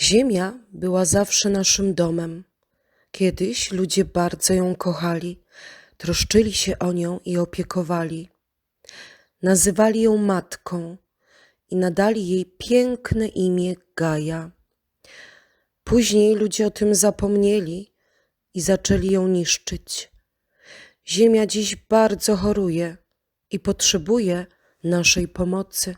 Ziemia była zawsze naszym domem. Kiedyś ludzie bardzo ją kochali, troszczyli się o nią i opiekowali. Nazywali ją matką i nadali jej piękne imię Gaja. Później ludzie o tym zapomnieli i zaczęli ją niszczyć. Ziemia dziś bardzo choruje i potrzebuje naszej pomocy.